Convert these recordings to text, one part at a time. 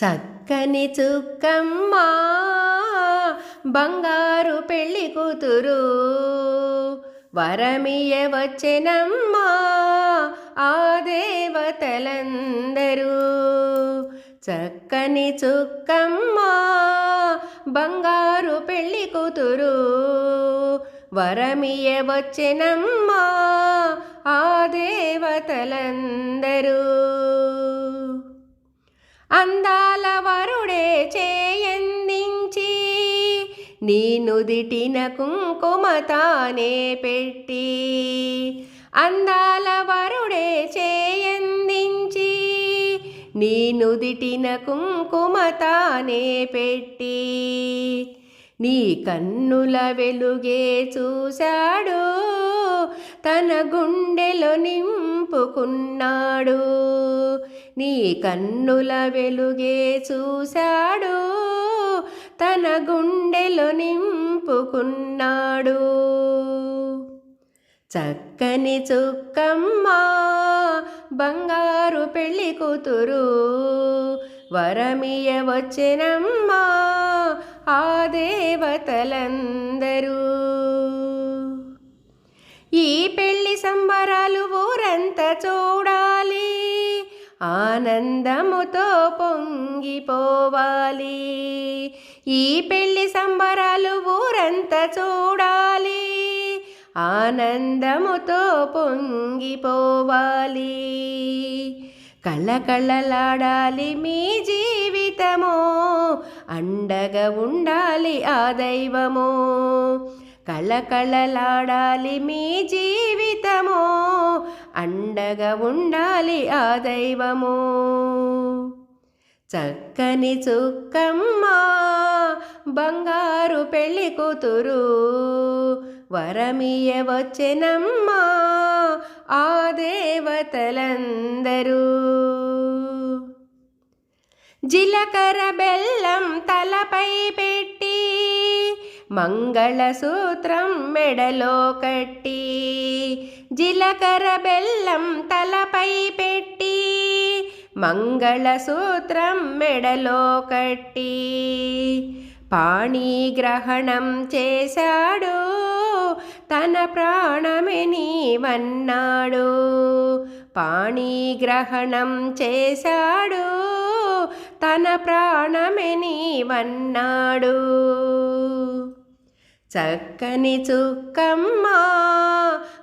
చక్కని చుక్కమ్మా బంగారు పెళ్ళి కూతురు. వరమియ వచ్చెనమ్మా ఆ దేవతలందరూ. చక్కని చుక్కమ్మా బంగారు పెళ్ళి కూతురు. వరమియ వచ్చెనమ్మా ఆ దేవతలందరూ. అందాల వరుడే చేయందించి నీ నుదిటిన కుంకుమ పెట్టి. అందాల వరుడే చేయందించి నీ నుదిటిన కుంకుమ పెట్టి. నీ కన్నుల వెలుగే చూశాడు తన గుండెలో నింపుకున్నాడు. నీ కన్నుల వెలుగే చూశాడు తన గుండెలో నింపుకున్నాడు. చక్కని చుక్కమ్మా బంగారు పెళ్ళి కూతురు వరమియ వచ్చినమ్మా ఆదే దేవతలందరూ ఈ పెళ్ళి సంబరాలు ఊరంతా చూడాలి? ఆనందముతో పొంగిపోవాలి. ఈ పెళ్ళి సంబరాలు ఊరంతా చూడాలి? ఆనందముతో పొంగిపోవాలి. కళ్ళకళ్ళలాడాలి మీ జీవితము అండగా ఉండాలి ఆ దైవము. కళకళలాడాలి మీ జీవితము అండగా ఉండాలి ఆ దైవము. చక్కని చుక్కమ్మ బంగారు పెళ్ళి కూతురు వరమియ వచ్చెనమ్మా ఆ దేవతలన్ జీలకర్ర బెల్లం తలపై పెట్టి మంగళసూత్రం మెడలో కట్టి జీలకర్ర బెల్లం తలపై పెట్టి మంగళసూత్రం మెడలో కట్టి పాణిగ్రహణం చేశాడు తన ప్రాణమే వన్నాడు పాణిగ్రహణం చేశాడు. తన ప్రాణమే నీవన్నాడు. చక్కని చుక్కమ్మ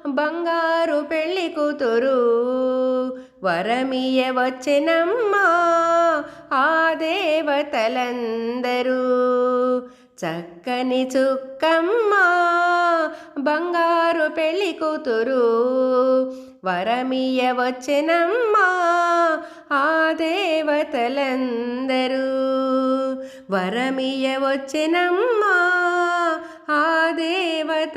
బంగారు పెళ్ళి కూతురు వరమియ వచ్చెనమ్మా ఆ దేవతలందరూ. చక్కని చుక్కమ్మ బంగారు పెళ్ళి కూతురు వరమియ వచ్చెనమ్మా ఆ దేవతలందరూ. వరమియ వచ్చెనమ్మా ఆ దేవతలందరూ.